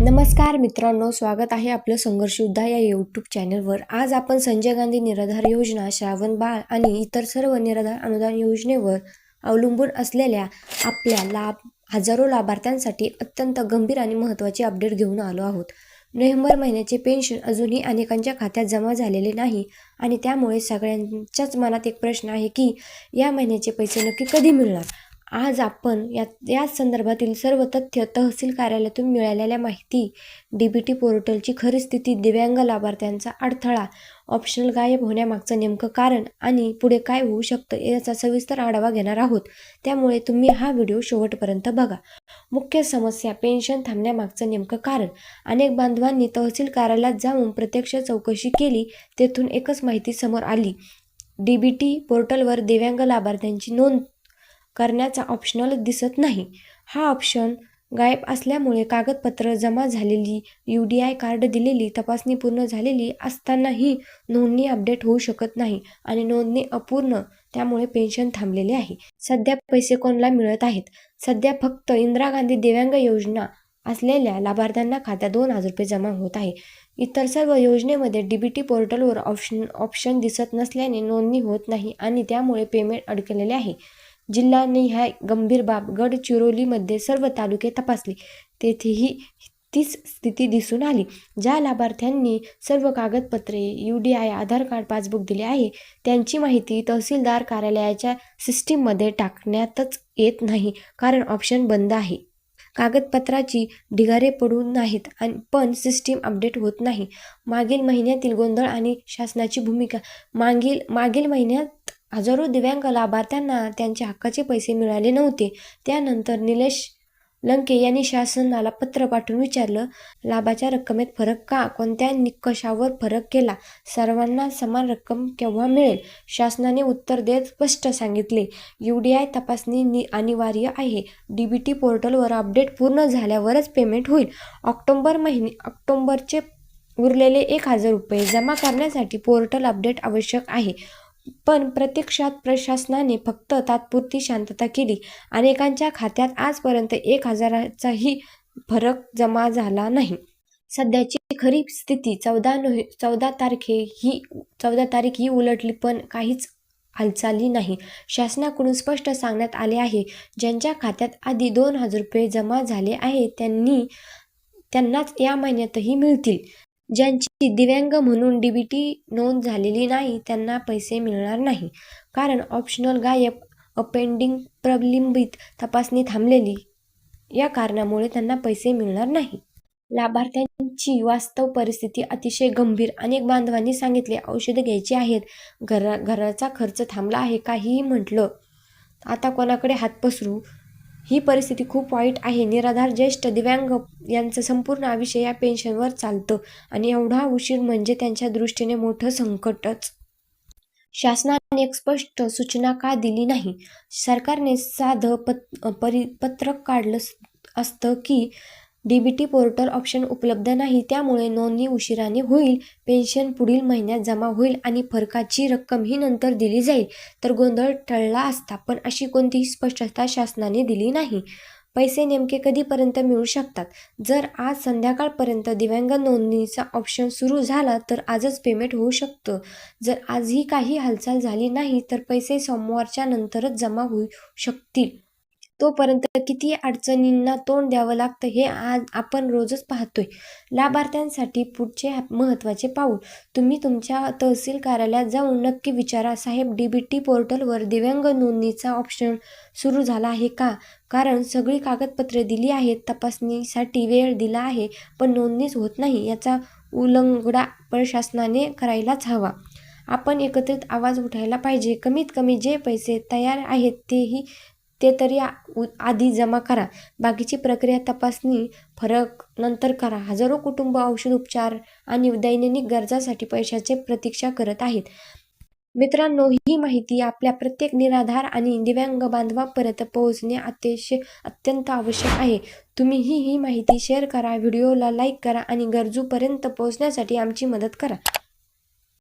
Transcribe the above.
नमस्कार मित्रांनो स्वागत आहे आपलं संघर्ष युद्धा या यूट्यूब चॅनलवर आज आपण संजय गांधी निराधार योजना श्रावण बाळ आणि इतर सर्व निराधार अनुदान योजनेवर अवलंबून असलेल्या आपल्या लाभ हजारो लाभार्थ्यांसाठी अत्यंत गंभीर आणि महत्त्वाचे अपडेट घेऊन आलो आहोत. नोव्हेंबर महिन्याचे पेन्शन अजूनही अनेकांच्या खात्यात जमा झालेले नाही आणि त्यामुळे सगळ्यांच्याच मनात एक प्रश्न आहे की या महिन्याचे पैसे नक्की कधी मिळणार? आज आपण या या संदर्भातील सर्व तथ्य तहसील कार्यालयातून मिळालेल्या माहिती डी बी टी पोर्टलची खरी स्थिती दिव्यांग लाभार्थ्यांचा अडथळा ऑप्शनल गायब होण्यामागचं नेमकं कारण आणि पुढे काय होऊ शकतं याचा सविस्तर आढावा घेणार आहोत. त्यामुळे तुम्ही हा व्हिडिओ शेवटपर्यंत बघा. मुख्य समस्या पेन्शन थांबण्यामागचं नेमकं कारण. अनेक बांधवांनी तहसील कार्यालयात जाऊन प्रत्यक्ष चौकशी केली तेथून एकच माहिती समोर आली. डी बी टी पोर्टलवर दिव्यांग लाभार्थ्यांची नोंद करण्याचा ऑप्शनल दिसत नाही. हा ऑप्शन गायब असल्यामुळे कागदपत्र जमा झालेली यू डी आय कार्ड दिलेली तपासणी पूर्ण झालेली असतानाही नोंदणी अपडेट होऊ शकत नाही आणि नोंदणी अपूर्ण त्यामुळे पेन्शन थांबलेले आहे. सध्या पैसे कोणाला मिळत आहेत? सध्या फक्त इंदिरा गांधी दिव्यांग योजना असलेल्या लाभार्थ्यांना खात्यात दोन हजार रुपये जमा होत आहे. इतर सर्व योजनेमध्ये डी बी टी पोर्टलवर ऑप्शन ऑप्शन दिसत नसल्याने नोंदणी होत नाही आणि त्यामुळे पेमेंट अडकलेले आहे. जिल्ह्याने ह्या गंभीर बाब. गडचिरोलीमध्ये सर्व तालुके तपासले. तेथेही तीच स्थिती दिसून आली. ज्या लाभार्थ्यांनी सर्व कागदपत्रे U D I Aadhaar card passbook दिले आहे त्यांची माहिती तहसीलदार कार्यालयाच्या सिस्टीममध्ये टाकण्यातच येत नाही. कारण ऑप्शन बंद आहे. कागदपत्राची ढिगारे पडून नाहीत आणि पण सिस्टीम अपडेट होत नाही. मागील महिन्यातील गोंधळ आणि शासनाची भूमिका. मागील मागील महिन्यात हजारो दिव्यांग लाभार्थ्यांना त्यांच्या हक्काचे पैसे मिळाले नव्हते. त्यानंतर निलेश लंके यांनी शासनाला पत्र पाठवून विचारलं लाभाच्या रक्कमेत फरक का? कोणत्या निकषावर फरक केला. सर्वांना समान रक्कम केव्हा मिळेल? शासनाने उत्तर देत स्पष्ट सांगितले यू डी आय तपासणी नि अनिवार्य आहे. डी बी टी पोर्टलवर अपडेट पूर्ण झाल्यावरच पेमेंट होईल. ऑक्टोंबर महिने ऑक्टोंबरचे उरलेले एक हजार रुपये जमा करण्यासाठी पोर्टल अपडेट आवश्यक आहे. पण प्रत्यक्षात प्रशासनाने फक्त तात्पुरती शांतता केली. अनेकांच्या खात्यात आजपर्यंत एक हजाराचाही फरक जमा झाला नाही. सध्याची खरी स्थिती चौदा नोव्हे चौदा तारखे ही चौदा तारीख ही उलटली पण काहीच हालचाली नाही. शासनाकडून स्पष्ट सांगण्यात आले आहे ज्यांच्या खात्यात आधी दोन हजार रुपये जमा झाले आहे त्यांनी त्यांनाच या महिन्यातही मिळतील. ज्यांची दिव्यांग म्हणून डी बी टी नोंद झालेली नाही त्यांना पैसे मिळणार नाही. कारण ऑप्शनल गायब अपेंडिंग प्रलंबित तपासणी थांबलेली. या कारणामुळे त्यांना पैसे मिळणार नाही. लाभार्थ्यांची वास्तव परिस्थिती अतिशय गंभीर. अनेक बांधवांनी सांगितले औषधं घ्यायची आहेत. घरा घराचा खर्च थांबला आहे काहीही म्हटलं. आता कोणाकडे हात पसरू? ही परिस्थिती खूप वाईट आहे. निराधार ज्येष्ठ दिव्यांग यांचं संपूर्ण आयुष्य या पेन्शनवर चालतं आणि एवढा उशीर म्हणजे त्यांच्या दृष्टीने मोठं संकटच. शासनाने एक स्पष्ट सूचना का दिली नाही? सरकारने साधं पत परि पत्रक काढलं असतं की D B T portal option उपलब्ध नाही त्यामुळे नोंदणी उशिराने होईल पेन्शन पुढील महिन्यात जमा होईल आणि फरकाची रक्कम ही नंतर दिली जाईल. तर गोंधळ टळला असता पण अशी कोणतीही स्पष्टता शासनाने दिली नाही. पैसे नेमके कधीपर्यंत मिळू शकतात? जर आज संध्याकाळपर्यंत दिव्यांग नोंदणीचा ऑप्शन सुरू झाला तर आजच पेमेंट होऊ शकतं. जर आजही काही हालचाल झाली नाही तर पैसे सोमवारच्या नंतरच जमा होऊ शकतील. तोपर्यंत किती अडचणींना तोंड द्यावं लागतं हे आज आपण रोजच पाहतोय. लाभार्थ्यांसाठी पुढचे महत्त्वाचे पाऊल. तुम्ही तुमच्या तहसील कार्यालयात जाऊन नक्की विचारा साहेब डी बी टी पोर्टलवर दिव्यांग नोंदणीचा ऑप्शन सुरू झाला आहे का? कारण सगळी कागदपत्रे दिली आहेत तपासणीसाठी वेळ दिला आहे पण नोंदणीच होत नाही याचा उलंगडा प्रशासनाने करायलाच हवा. आपण एकत्रित आवाज उठायला पाहिजे. कमीत कमी जे पैसे तयार आहेत तेही ते तरी आधी जमा करा. बाकीची प्रक्रिया तपासणी फरक नंतर करा. हजारो कुटुंब औषध उपचार आणि दैनंदिन गरजासाठी पैशाचे प्रतीक्षा करत आहेत. मित्रांनो ही माहिती आपल्या प्रत्येक निराधार आणि दिव्यांग बांधवापर्यंत पोहोचणे अतिशय अत्यंत आवश्यक आहे. तुम्हीही ही माहिती शेअर करा व्हिडिओला लाईक करा आणि गरजूपर्यंत पोहोचण्यासाठी आमची मदत करा.